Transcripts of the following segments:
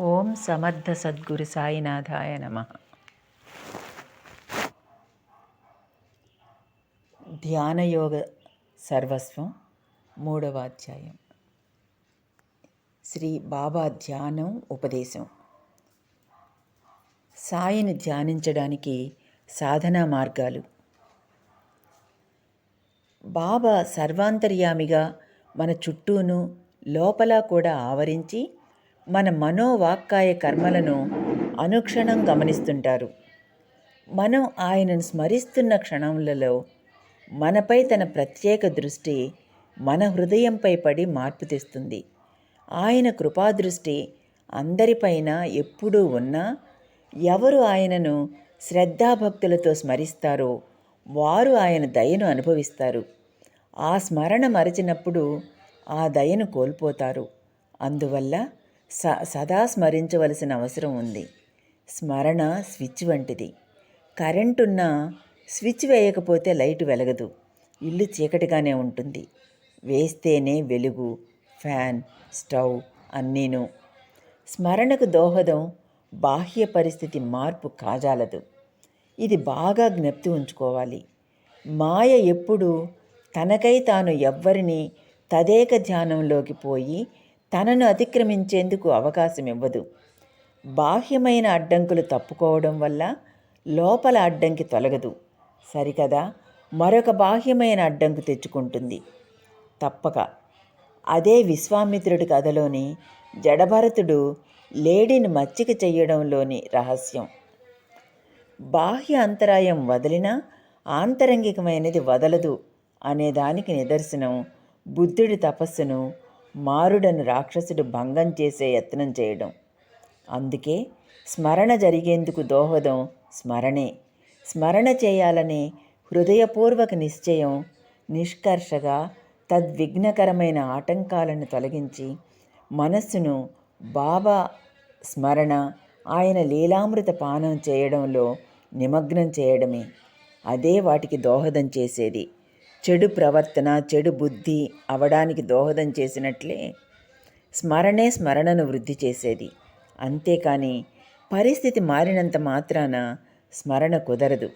ఓం సమర్థ సద్గురు సాయినాథాయ నమ. ధ్యానయోగ సర్వస్వం మూడవ అధ్యాయం. శ్రీ బాబా ధ్యానం ఉపదేశం. సాయిని ధ్యానించడానికి సాధనా మార్గాలు. బాబా సర్వాంతర్యామిగా మన చుట్టూను లోపల కూడా ఆవరించి మన మనోవాక్కాయ కర్మలను అనుక్షణం గమనిస్తుంటారు. మనం ఆయనను స్మరిస్తున్న క్షణములలో మనపై తన ప్రత్యేక దృష్టి మన హృదయంపై పడి మార్పు తెస్తుంది. ఆయన కృపాదృష్టి అందరిపైన ఎప్పుడూ ఉన్నా ఎవరు ఆయనను శ్రద్ధాభక్తులతో స్మరిస్తారో వారు ఆయన దయను అనుభవిస్తారు. ఆ స్మరణ మరచినప్పుడు ఆ దయను కోల్పోతారు. అందువల్ల స సదా స్మరించవలసిన అవసరం ఉంది. స్మరణ స్విచ్ వంటిది. కరెంటున్న స్విచ్ వేయకపోతే లైట్ వెలగదు. ఇల్లు చీకటిగానే ఉంటుంది. వేస్తేనే వెలుగు ఫ్యాన్ స్టవ్ అన్నీను. స్మరణకు దోహదం బాహ్య పరిస్థితి మార్పు కాజాలదు. ఇది బాగా జ్ఞప్తి ఉంచుకోవాలి. మాయ ఎప్పుడు తనకై తాను ఎవ్వరిని తదేక ధ్యానంలోకి పోయి తనను అతిక్రమించేందుకు అవకాశం ఇవ్వదు బాహ్యమైన అడ్డంకులు తప్పుకోవడం వల్ల లోపల అడ్డంకి తొలగదు. సరికదా? మరొక బాహ్యమైన అడ్డంకు తెచ్చుకుంటుంది. తప్పక. అదే విశ్వామిత్రుడి కథలోని జడభరతుడు లేడీని మచ్చిక చెయ్యడంలోని రహస్యం. బాహ్య అంతరాయం వదిలినా ఆంతరంగికమైనది వదలదు అనేదానికి నిదర్శనం బుద్ధుడి తపస్సును మారుడను రాక్షసుడు భంగం చేసే యత్నం చేయడం. అందుకే స్మరణ జరిగేందుకు దోహదం స్మరణే. స్మరణ చేయాలనే హృదయపూర్వక నిశ్చయం నిష్కర్షగా తద్విఘ్నకరమైన ఆటంకాలను తొలగించి మనస్సును బాబా స్మరణ ఆయన లీలామృత పానం చేయడంలో నిమగ్నం చేయడమే. అదే వాటికి దోహదం చేసేది. చెడు ప్రవర్తన చెడు బుద్ధి అవడానికి దోహదం చేసినట్లే స్మరణే స్మరణను వృద్ధి చేసేది. అంతేకాని పరిస్థితి మారినంత మాత్రాన స్మరణ కుదరదు.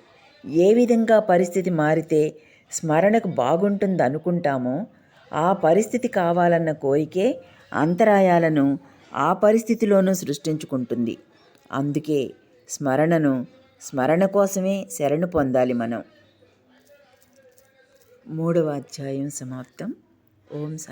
ఏ విధంగా పరిస్థితి మారితే స్మరణకు బాగుంటుంది అనుకుంటామో ఆ పరిస్థితి కావాలన్న కోరికే అంతరాయాలను ఆ పరిస్థితిలోనూ సృష్టించుకుంటుంది. అందుకే స్మరణను స్మరణ కోసమే శరణు పొందాలి మనం. మూడవ అధ్యాయం సమాప్తం. ఓం